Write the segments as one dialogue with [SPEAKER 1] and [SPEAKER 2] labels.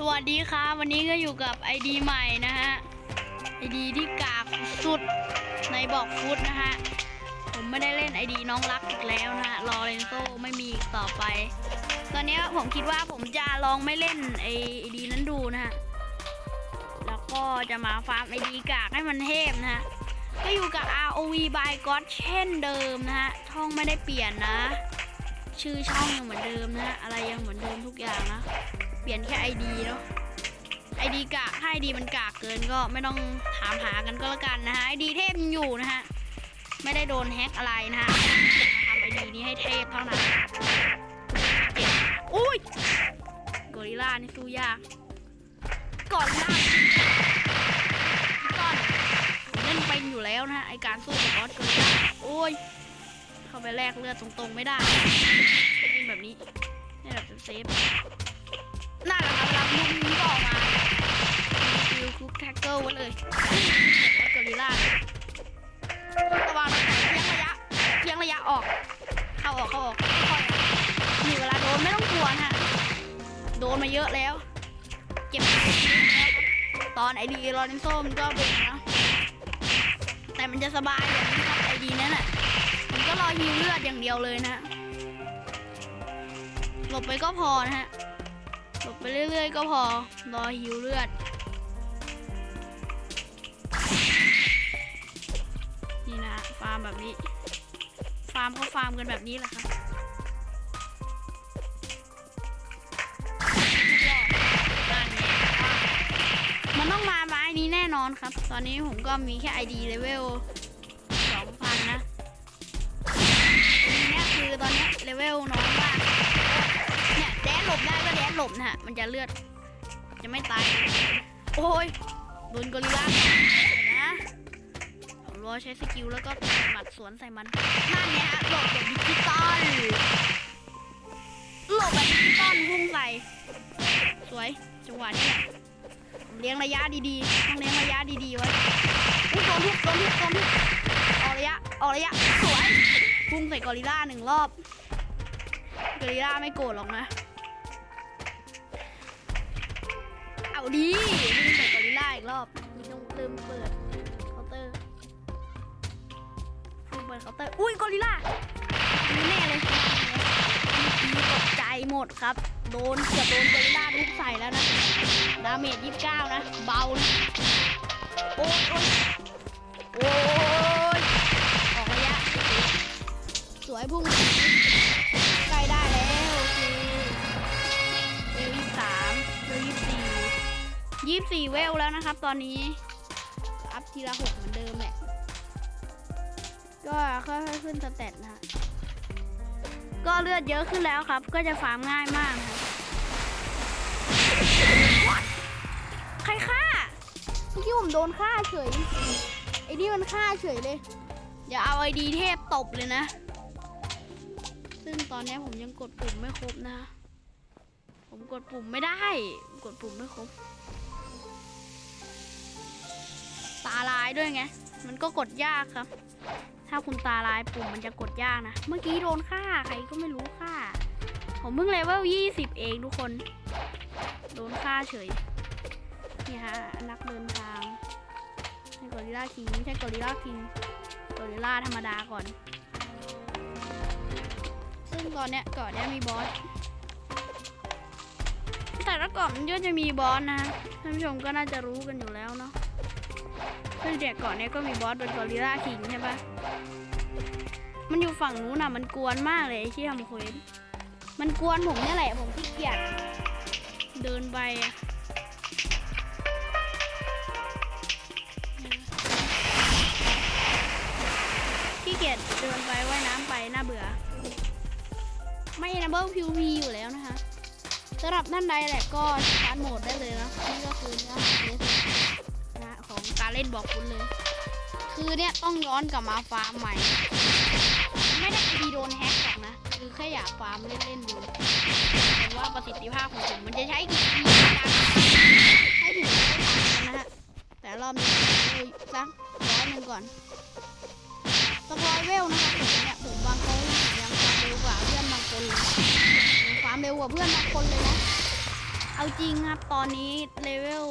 [SPEAKER 1] สวัสดีครับวันนี้ก็อยู่กับไอดีใหม่นะฮะไอดีที่กากสุดในบอกฟุตนะฮะผมไม่ได้เล่นไอดีน้องรักอีกแล้วนะฮะลอเรนโซไม่มีอีกต่อไป ตอนนี้ผมคิดว่าผมจะลองไม่เล่นไอดีนั้นดูนะฮะแล้วก็จะมาฟาร์มไอดีกากให้มันเทพนะฮะก็อยู่กับ ROV by God เช่นเดิมนะฮะช่องไม่ได้เปลี่ยนนะ ชื่อช่องยังเหมือนเดิมนะฮะอะไรยังเหมือนเดิมทุกอย่างนะ ปลี่ยนแค่ ID เนาะ ID กากถ้า ID มันกากเกินก็ไม่ต้องถามหากันก็แล้วกันนะฮะ ID เทพยังอยู่นะฮะ ไม่ได้โดนแฮ็กอะไรนะฮะทำ ID นี้ให้เทพเท่านั้นเจ็บอุ้ยกอริล่านี่สู้ยากกอริลล่าก่อนเล่นเป็นอยู่แล้วนะฮะไอการสู้กับบอสกอริล่าโอ้ยเข้าไปแลกเลือดตรงๆไม่ได้เล่นแบบนี้เล่นแบบเซฟ น่าจะกำลังลุกนี้ก็ออกมาฟิวคุกแท็กเกิลไว้เลยวัดกอริล่าระวังนะเพียงระยะเพียงระยะออก เข้าออกเข้าออกค่อยๆมีเวลาโดนไม่ต้องกลัวนะฮะโดนมาเยอะแล้ว เก็บตอนไอดีรอนินโซมันก็เบ่งนะ แต่มันจะสบายอย่างนี้ครับไอดีนั่นแหละมันก็รอฮิวเลือดอย่างเดียวเลยนะฮะหลบไปก็พอนะฮะ ไปเรื่อยๆก็พอ รอหิวเลือด นี่นะฟาร์มแบบนี้ ฟาร์มเขาฟาร์มกันแบบนี้แหละครับมันต้องมาไม้นี้แน่นอนครับ ตอนนี้ผมก็มีแค่ ID เลเวล2,000 นะอันนี้เนี่คือตอนนี้เลเวลน้อยมาก หลบได้ก็แดนหลบนะฮะ มันจะเลือด จะไม่ตาย โอ้ยโดนกอริลล่าเดี๋ยนะรอใช้สกิลแล้วก็หมัดสวนใส่มันนั่นไงฮะหลบแบบดิจิตอลหลบแบบดิจิตอลพุ่งใส่ สวย จังหวะนี้แหละเลี้ยงระยะดีๆ ต้องเลี้ยงระยะดีๆไว้อุ้ยโดนทุบโดนทุบโดนทุบออกระยะ ออกระยะ สวย พุ่งใส่กอริลล่าหนึ่งรอบ กอริลล่าไม่โกรธหรอกนะ ดีมึงใส่กอริลล่าอีกรอบนี่ต้องลืมเปิดเคาน์เตอร์ลืมเปิดเคาน์เตอร์อุ้ยกอริลล่านี่แน่เลยมีตกใจหมดครับ โดนเกือบโดนกอริลล่าทุบใส่แล้วนะดาเมจยี่สิบเก้านะ เบานะโอ้ยโอ้ยโอ้ยออกระยะ สวยพุ่ง ยี่สี่เวลแล้วนะครับ ตอนนี้ อัพทีละหกเหมือนเดิมแหละ ก็ค่อยๆขึ้นสเตตนะก็เลือดเยอะขึ้นแล้วครับ ก็จะฟาร์มง่ายมากนะใครฆ่าเมื่อกี้ผมโดนฆ่าเฉย ไอ้นี่มันฆ่าเฉยเลยอย่าเอาไอดีเทพตบเลยนะ ซึ่งตอนนี้ผมยังกดปุ่มไม่ครบนะ ผมกดปุ่มไม่ได้ กดปุ่มไม่ครบ ตาลายด้วยไง มันก็กดยากครับ ถ้าคุณตาลายปุ่มมันจะกดยากนะ เมื่อกี้โดนฆ่าใครก็ไม่รู้ฆ่า ผมเพิ่งเลเวล20 เองทุกคน โดนฆ่าเฉย นี่ฮะ นักเดินทางให้กอริลล่าคิงไม่ใช่กอริลล่าคิงกอริลล่าธรรมดาก่อน ซึ่งตอนเนี้ยเกาะเนี้ยมีบอสแต่ละเกาะมันก็จะมีบอสนะท่านผู้ชมก็น่าจะรู้กันอยู่แล้วเนาะ ซึ่งเด็กเกาะเนี้ยก็มีบอสเป็นกอริลลาคิงใช่ปะมันอยู่ฝั่งนู้นนะมันกวนมากเลยไอ้ที่ทำเควสมันกวนผมเนี่ยแหละผมขี้เกียจเดินไปอะขี้เกียจเดินไปว่ายน้ำไปน่าเบื่อ ไม่นะเบิลพิวพีอยู่แล้วนะคะสำหรับท่านใดแหละก็สตาร์ทโหมดได้เลยนะนี่ก็คือเนื้อหา เล่นบอกคุณเลย คือเนี่ยต้องย้อนกลับมาฟาร์มใหม่ ไม่ได้ดีโดนแฮกหรอกนะ คือแค่อยากฟาร์มเล่นๆดูแต่ว่าประสิทธิภาพของผมมันจะใช้กี่ทีในการให้ถึงนะฮะ แต่รอบนี้เลยสักร้อยหนึ่งก่อนสปอยเวลนะคะผมเนี่ยผมบางเขายังฟาร์มเร็วกว่าเพื่อนบางคนเลยผมฟาร์มเร็วกว่าเพื่อนบางคนเลยนะ เอาจริงครับตอนนี้เลเวล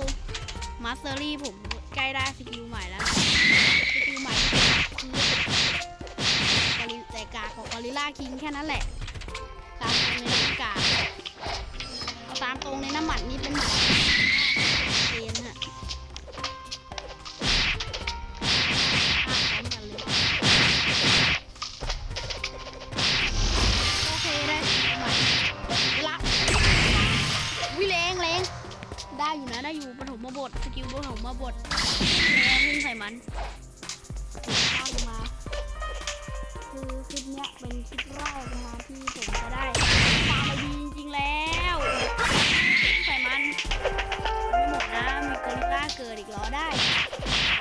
[SPEAKER 1] มาสเตอรี่ผม กล้ได้สกิลใหม่แล้วสกิลใหม่คือกอริแต่กาของกอริล่าคิงแค่นั้นแหละ ตามตรงในน้ำกากเอาตามตรงในน้ำหมัดนี่เป็นหมัดเกนฮะภาพพร้อมกันเลยโอเคได้หมัดเวลาวิเลงเลงได้อยู่นะได้อยู่ปฐมบทสกิลปฐมบท แล้ววิ่งใส่มันข้ามมา คือคลิปเนี้ยเป็นคลิปแรกนะคะที่ผมจะได้ฟาร์มมาดีจริงๆแล้ววิ่งใส่มันไม่หมดนะมีกอริลล่าเกิดอีกเหรอได้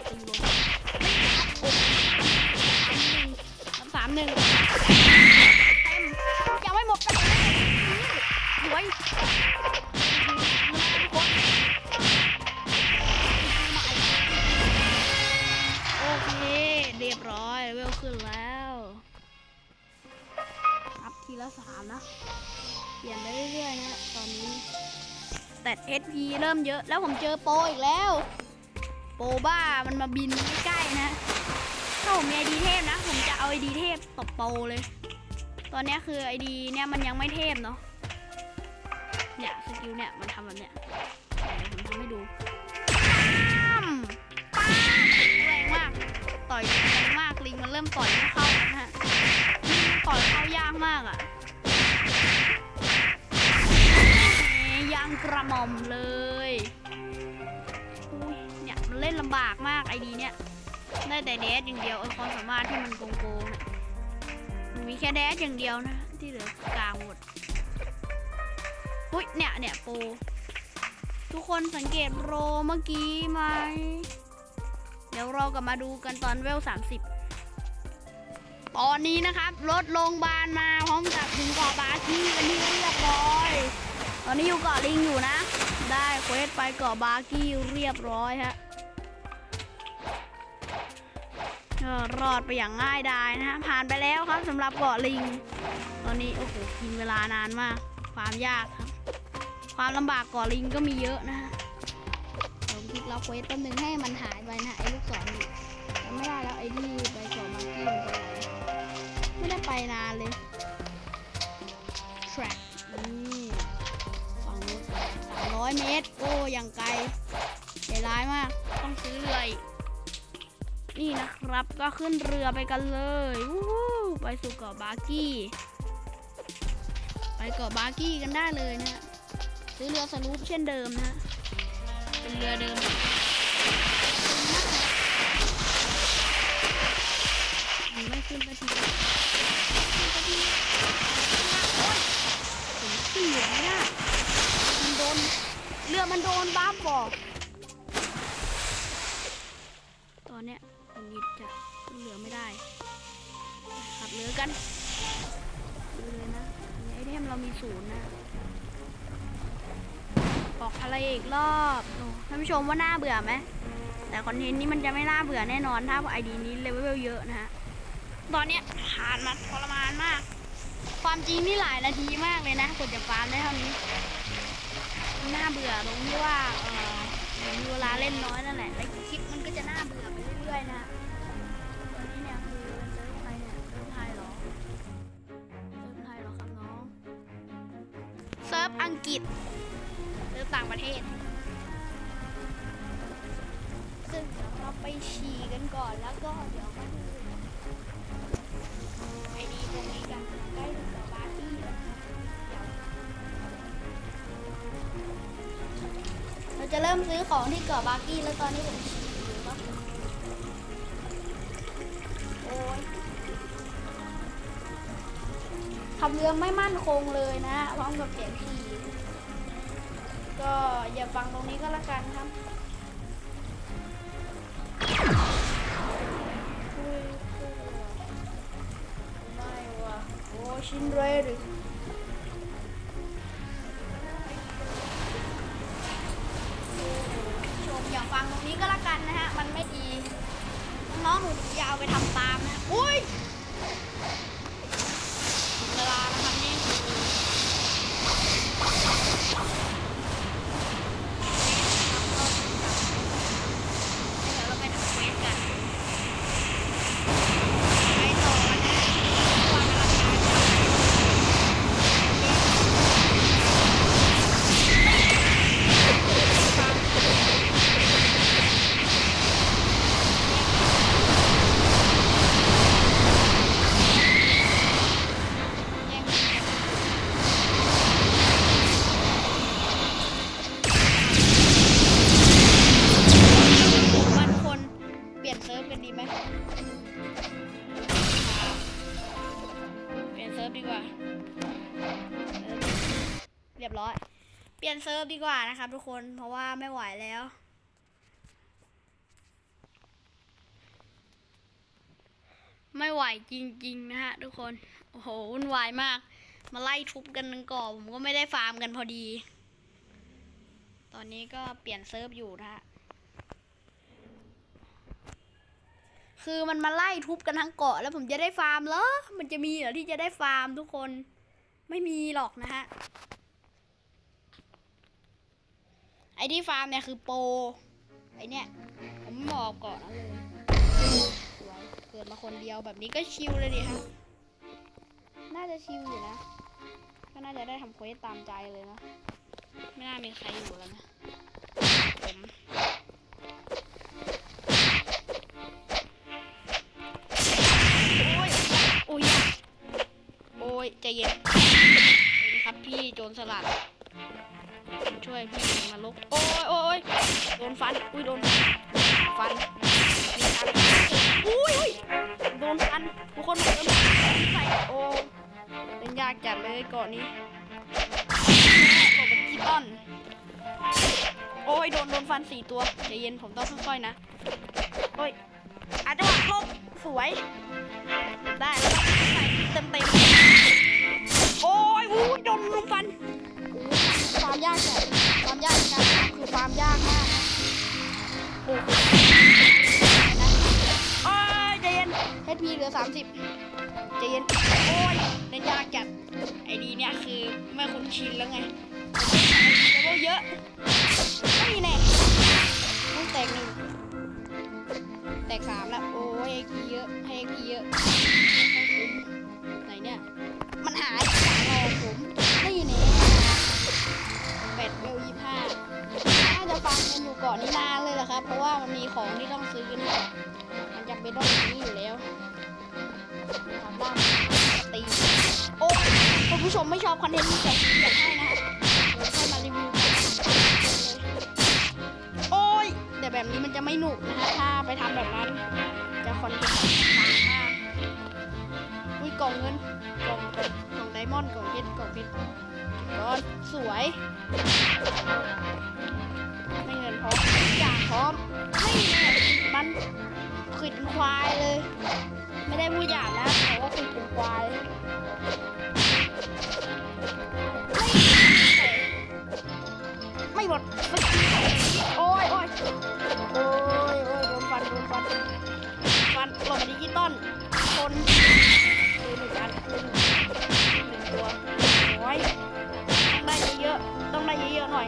[SPEAKER 1] ตีลงสามหนึ่งเขึ้นแล้วอัพทีละสามนะ เปลี่ยนไปเรื่อยๆนะตอนนี้ แต่ SP เริ่มเยอะ แล้วผมเจอโปรอีกแล้ว โปรบ้ามันมาบินใกล้ๆนะ ถ้าผมมีไอดีเทพนะ ผมจะเอาไอดีเทพตบโปรเลย ตอนนี้คือไอดีเนี่ยมันยังไม่เทพเนาะ เนี่ยสกิลเนี่ยมันทำแบบเนี้ยเดี๋ยวผมทำให้ดูปั้มป้าแรงมากต่อย มากลิงมันเริ่มต่อยไม่เข้าแล้วนะฮะลิงมันต่อยเข้ายากมากอะ่ะยางกระหม่อมเลยอุ้ยเนี่ยมันเล่นลำบากมากไอดีเนี่ยได้แต่แดดอย่างเดียวไอความสามารถที่มันโกงๆเนี่ยมันมีแค่แดดอย่างเดียวนะ ที่เหลือกลางหมดอุ้ยเนี่ยเนี่ยโปทุกคนสังเกตโรเมื่อกี้ไหม ดี๋ยวเรากลับมาดูกันตอนเวล30ตอนนี้นะครับ รถโรงพยาบาลมาพร้อมกับถึงเกาะบาคีกันที่เรียบร้อย ตอนนี้อยู่เกาะลิงอยู่นะ ได้เควสไปเกาะบากี้เรียบร้อยฮะรอดไปอย่างง่ายดายนะฮะผ่านไปแล้วครับสำหรับเกาะลิง ตอนนี้โอ้โหกินเวลานานมาก ความยากครับ ความลำบากเก่อลิงก็มีเยอะนะฮะ ผมคลิกล็อกเควสแป๊บนึงให้มันหายไปนะไอ้ลูกศรนี่ไม่ได้แล้วไอ้ที่ไปก่อมากี้มันไปไม่ได้ไปนานเลย track นี่ฝั่งนู้นสามร้อยเมตรโอ้ยังไกลใจร้ายมาก ต้องซื้อเรือนี่นะครับก็ขึ้นเรือไปกันเลยวู้ไปสู่เกาะบาร์กี้ ไปเกาะบาร์กี้กันได้เลยนะซื้อเรือสลูปเช่นเดิมนะฮะ เป็นเรือเดิมมันไม่ขึ้นสักทีขึ้นสักทีโอ๊ยผมขึ้นเหลือไม่ได้มันโดนเรือมันโดนบ้าบอตอนเนี้ยผมหยิบจะขึ้นเรือไม่ได้ขับเรือกันดูเลยนะไอเทมเรามีศูนย์นะ ออกทะเลอีกรอบท่านผู้ชมว่าน่าเบื่อไหมแต่คอนเทนต์นี้มันจะไม่น่าเบื่อแน่นอนถ้าไอดีนี้เลเวลเยอะนะฮะตอนเนี้ยผ่านมาทรมานมาก ความจริงนี่หลายนาทีมากเลยนะกว่าจะฟาร์มได้เท่านี้น่าเบื่อตรงที่ว่าเออมีเวลาเล่นน้อยนั่นแหละแล้วคลิปมันก็จะน่าเบื่อไปเรื่อยๆนะตอนนี้เนี่ยคือเซิร์ฟไทยเนี่ยเซิร์ฟไทยเหรอเซิร์ฟไทยเหรอครับน้องเซิร์ฟอังกฤษือต่างประเทศ ซึ่งเดี๋ยวเราไปฉี่กันก่อนแล้วก็เดี๋ยวมาดูไอดีตรงนี้กันใกล้ถึงกับบาร์ตี้แล้วเราจะเริ่มซื้อของที่เกาะบาร์กี้แล้วตอนนี้ผมฉี่อยู่ครับโอ้ยขับเรือไม่มั่นคงเลยนะพร้อมกับเสียงฉี่ อย่าฟังตรงนี้ก็แล้วกันครับไม่ว่ะโอ้ชินเรดชมอย่าฟังตรงนี้ก็แล้วกันนะฮะ มันไม่ดี น้องหนูอย่าเอาไปทำตามนะ อุ้ย ร์ฟดีกว่านะครับทุกคนเพราะว่าไม่ไหวแล้วไม่ไหวจริงๆนะฮะทุกคน โอ้โหวุ่นวายมาก มาไล่ทุบกันนึงก่อนผมก็ไม่ได้ฟาร์มกันพอดี ตอนนี้ก็เปลี่ยนเซิร์ฟอยู่นะฮะ คือมันมาไล่ทุบกันทั้งเกาะแล้วผมจะได้ฟาร์มเหรอ มันจะมีเหรอที่จะได้ฟาร์มทุกคน ไม่มีหรอกนะฮะ ไอ้ ที่ฟาร์มเนี่ยคือโปรไอเนี่ยผมไม่บอกก่อนนะเลยสวยเกิดมาคนเดียวแบบนี้ก็ชิลเลยดิฮะน่าจะชิลอยู่นะ ก็น่าจะได้ทำเควสตามใจเลยนะ ไม่น่ามีใครอยู่แล้วนะผมโอ้ยโอ้ยโอ้ยใจเย็นเย็นครับพี่โจรสลัดช่วยพี่ ลกโอ้ยโอ้ยโดนฟัน อุ้ยโดนฟันมีการอุ้ยอุ้ยโดนฟันทุกคนผมโดนใส่โอ้เล่นยากจัดเลยเกาะนี้โหลบกีตอนโอ้ยโดนโดนฟันสี่ตัวใจเย็นผมต้องค่อยๆนะโอ้ยอาจจะหวังลบสวย ได้แล้วใส่เต็มเต็มๆ HP เหลือ 30ใจเย็นโอ้ยเล่นยากจัดไอดีเนี่ยคือไม่คุ้นชินแล้วไงเลเวลเยอะนี่แน่ต้องแตกหนึ่งแตกสามแล้ว โอ้ย XP เยอะให้ XP เยอะไหนเนี่ย มันหายรอผมนี่แน่เป็ดเวลยี่ห้าน่าจะฟังกันอยู่ก่อนนี้นานเลยแหละครับ เพราะว่ามันมีของที่ต้องซื้อนะมันจำเป็นต้องซื้อ อยู่แล้ามตีโอ้ยคุณผู้ชมไม่ชอบคอนเทนต์นี้อยากอยากให้นะฮะเดี๋ยวค่อยมารีวิวโอ้ยแต่แบบนี้มันจะไม่หนุกนะฮะถ้าไปทำแบบนั้น จะคอนเทนต์ต่างมากอุ้ยกล่องเงินกล่องกล่องไดมอนด์กล่องเพชรกล่องเพชรก็สวยไม่เงินพร้อมอย่างพร้อมไม่เนี่มันขิดควายเลย ไม่ได้พูดหยาบนะแต่ว่าขิดเป็นควายไม่หมดโอ้ยโอ้ยโอ้ยโอ้ยโดนฟันโดนฟันฟันหลบดิจิตอลคนคือหนึ่งอันคือหนึ่งตัวโอ้ยต้องได้เยอะๆต้องได้เยอะๆหน่อย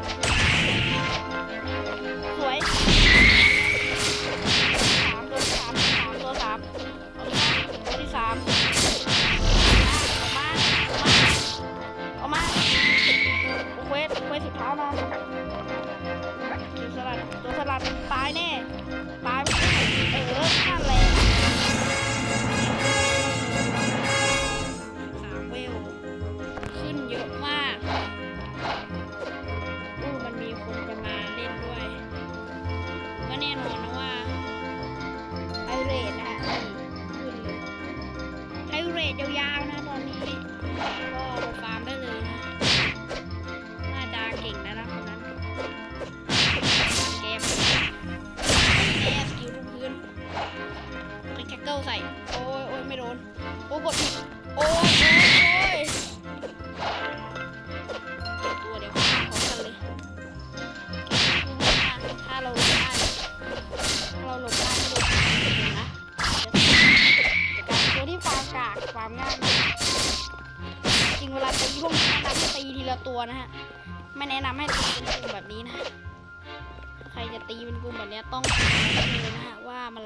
[SPEAKER 1] เป็นกลุ่มแบบนี้ต้องดูเลยนะฮะว่ามัน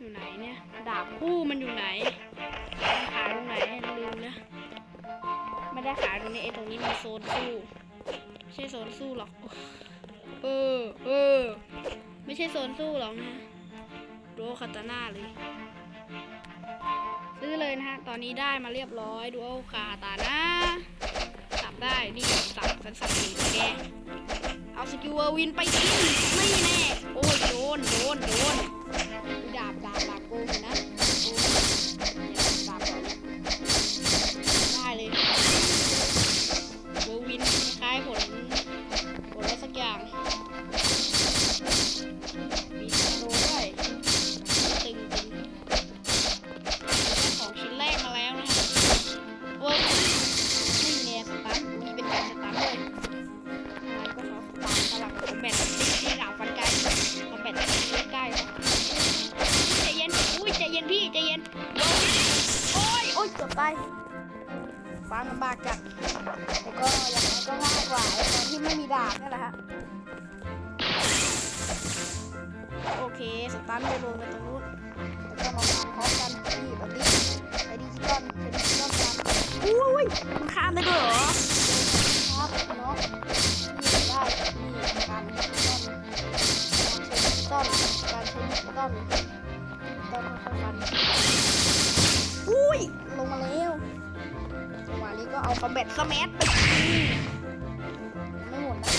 [SPEAKER 1] อยู่ไหนเนี่ย ดาบคู่มันอยู่ไหนขาตรงไหนลืมแล้วไม่ได้ขาตรงนี้ไอ้ตรงนี้มันโซนสู้ไม่ใช่โซนสู้หรอกเออเออไม่ใช่โซนสู้หรอกนะดูคาตาน่าเลย ซื้อเลยนะฮะ ตอนนี้ได้มาเรียบร้อยดูเอาคาตาน่าสับได้นี่สับสันสับสีแกเอาสกิลเวอร์วินไปกินไม่แน่ โอ้ยโดนโดนโดนดาบ เอาคอมแบทสมัไปไม่หมดนะ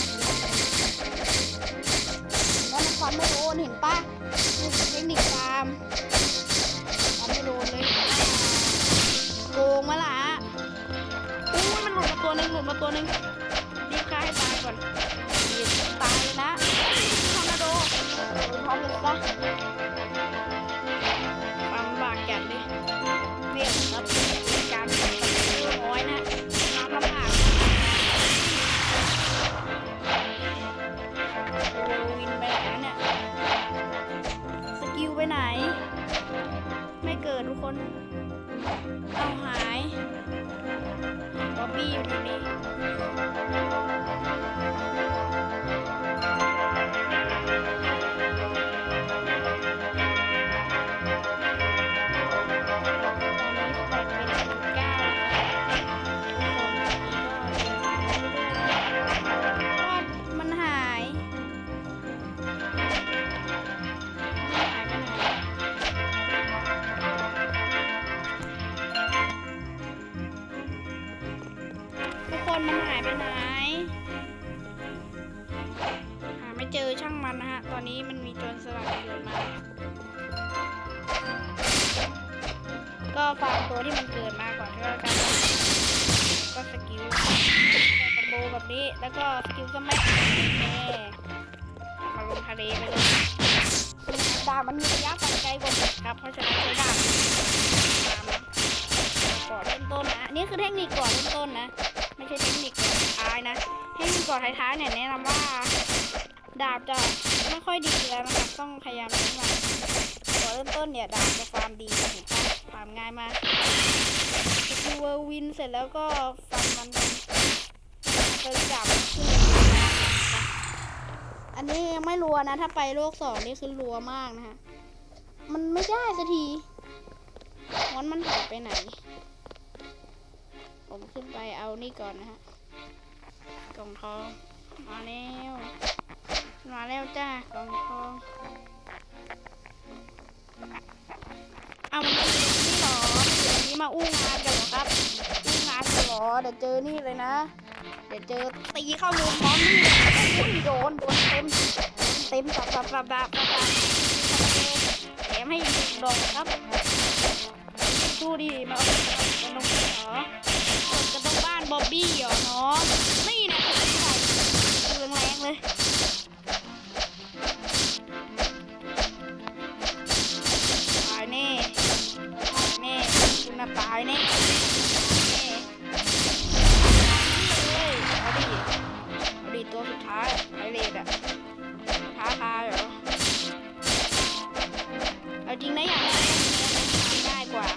[SPEAKER 1] แล้วมันฟันไม่โดนเห็นปะเทคนิคตามฟันไม่โดนเลยโกงมาละอุ้ยมันหลุดมาตัวหนึงหลุดมาตัวหนึงรีบฆ่าให้ตายก่อน มันมีระยะไกลกว่าเบ็ดครับ เพราะฉะนั้นใช้ดาบตามนะก่อนเริ่มต้นนะนี่คือเทคนิคก่อนเริ่มต้นนะ ไม่ใช่เทคนิคก่อนท้ายนะ เทคนิคก่อนท้ายๆเนี่ยแนะนำว่า ดาบจะไม่ค่อยดีแล้วนะครับ ต้องพยายามใช้มันก่อนเริ่มต้นเนี่ยดาบจะฟาร์มดีเห็นปะฟาร์มง่ายมากสกิลเวอร์วินเสร็จแล้วก็ฟันมันเป็นเป็นจับขึ้น อันนี้ยังไม่รัวนะ ถ้าไปโลกสองนี่คือรัวมากนะฮะ มันไม่ได้สักทีวันมันหายไปไหน ผมขึ้นไปเอานี่ก่อนนะฮะ กล่องทอง มาแล้ว มาแล้วจ้ากล่องทอง เอามันมาอยู่นี่หรอมาอยู่นี่มาอู้งานกันเหรอครับอู้งานกันเหรอเดี๋ยวเจอนี่เลยนะ เดี๋ยวเจอตีเข้ามุมพร้อมนี่โอ้ยโดนโดนเต็มเต็มสับสับสับสับสับบแถมให้ดึงดอกครับดูดิมาเอากันงนี้เหรอเอากันตรงบ้านบ๊อบบี้เหรอน้องนี่นะคือใคือแรงเลยตายแน่ตายแน่คุณน่ะตายแน่ ตัวสุดท้ายไอเลดอะท้าทายเหรอเอาจริงนะอย่างนั้นง่ายกว่า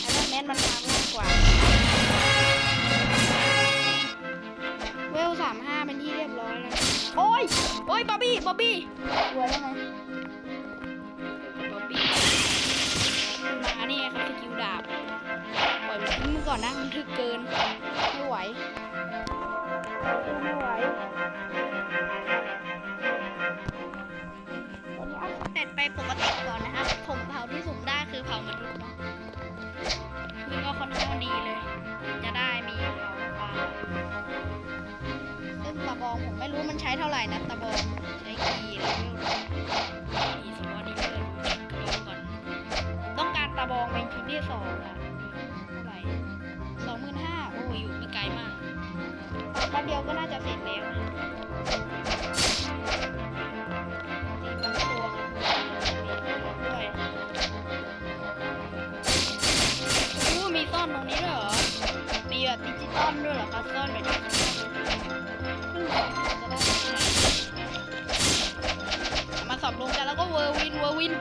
[SPEAKER 1] ไอรอนแมนมันทำง่ายกว่าเวลสามห้าเป็นที่เรียบร้อยแล้วโอ้ยโอ้ยบ๊อบบี้บ๊อบบี้รวยแล้วไงบ๊อบบี้มาเนี่ยครับสกิลดาบปล่อยมันทิ้งก่อนนะมันทึกเกินไม่ไหว ไม่ไหวเสร็ดไปปกติก่อนนะครับ ผมเผาที่สุ่มได้คือเผามนุษย์เนาะคือก็ค่อนข้างดีเลย จะได้มีเผาฟางซึ่งตะบองผมไม่รู้มันใช้เท่าไหร่นะตะบอง ใช้กี่เลเวล ป๊บเดียวก็น่าจะเสร็จแล้วนะตีบางตัวนะด้วยอู้มีซ่อนตรงนี้ด้วยเหรอ มีแบบดิจิตอลด้วยเหรอคะซ่อนแบบดิจิตอลเพิ่งบอมาสอบลงกันแล้วก็เวอร์วินเวอร์วิน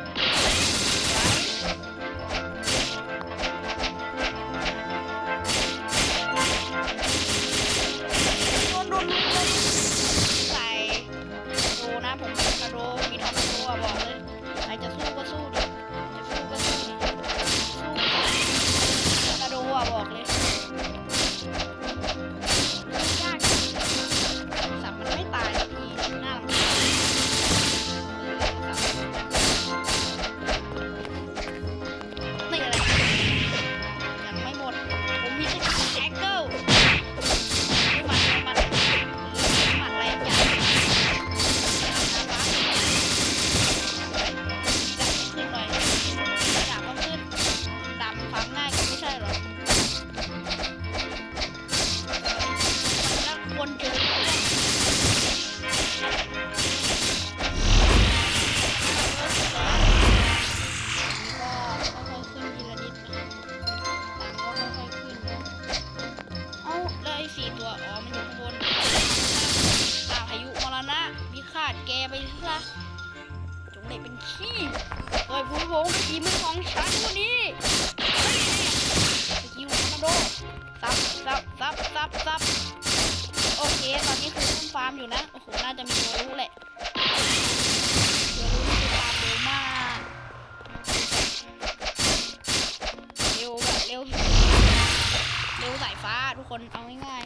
[SPEAKER 1] เร็วสายฟ้าทุกคนเอาง่าย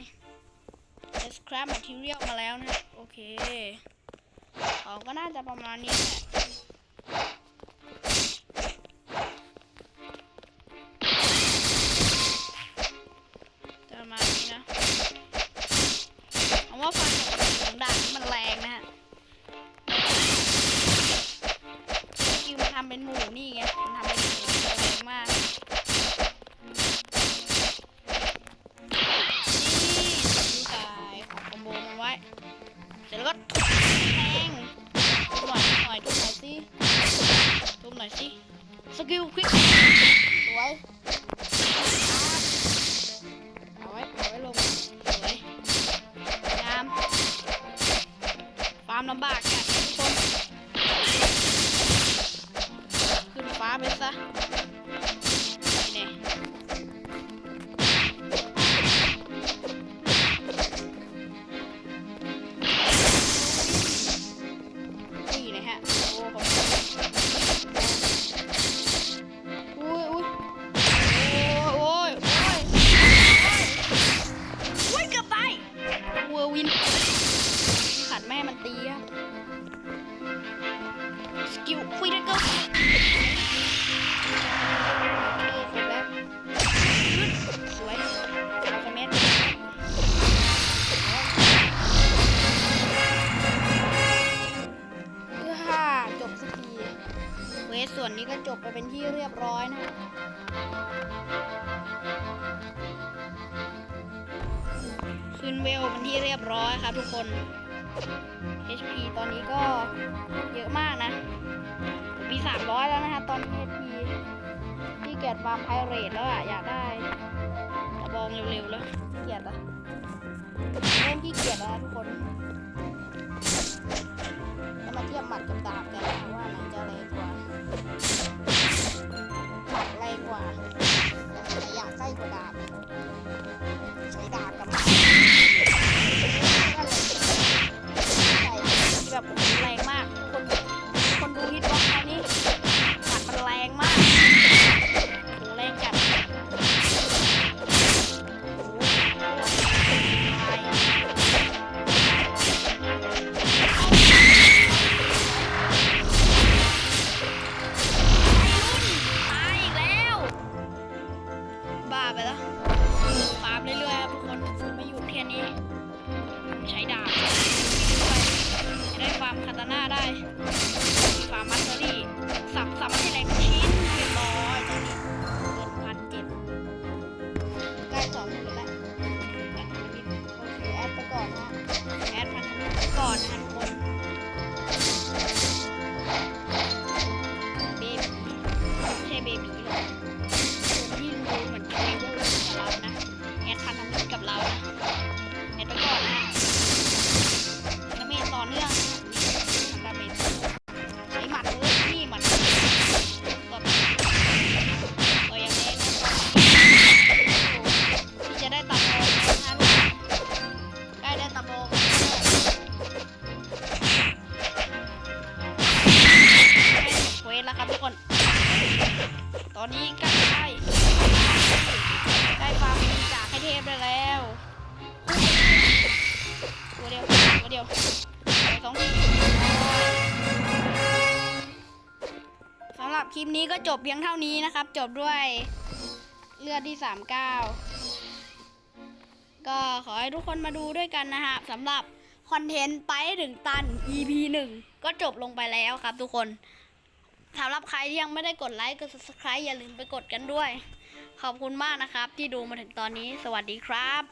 [SPEAKER 1] ๆ scrap material มาแล้วนะ โอเคของก็น่าจะประมาณนี้แหละ ความลำบากเนี่ยทุกคน ขึ้นฟ้าไปซะ ขึ้นเวลเป็นที่เรียบร้อยครับทุกคน HP ตอนนี้ก็เยอะมากนะ มี300แล้วนะฮะตอนนี้ HP ที่เกียดฟามไพเรตแล้วอะอยากได้กระบองเร็วๆแล้วเกียดอะเริ่มขี้เกียจแล้วนะทุกคนแล้วมาเทียบหมัดกับดาบ บเพียงเท่านี้นะครับ จบด้วยเลือดที่ 39 ก็ขอให้ทุกคนมาดูด้วยกันนะฮะสำหรับคอนเทนต์ไปถึงตัน EP 1 ก็จบลงไปแล้วครับทุกคนสำหรับใครที่ยังไม่ได้กดไลค์กด subscribe อย่าลืมไปกดกันด้วย ขอบคุณมากนะครับ ที่ดูมาถึงตอนนี้ สวัสดีครับ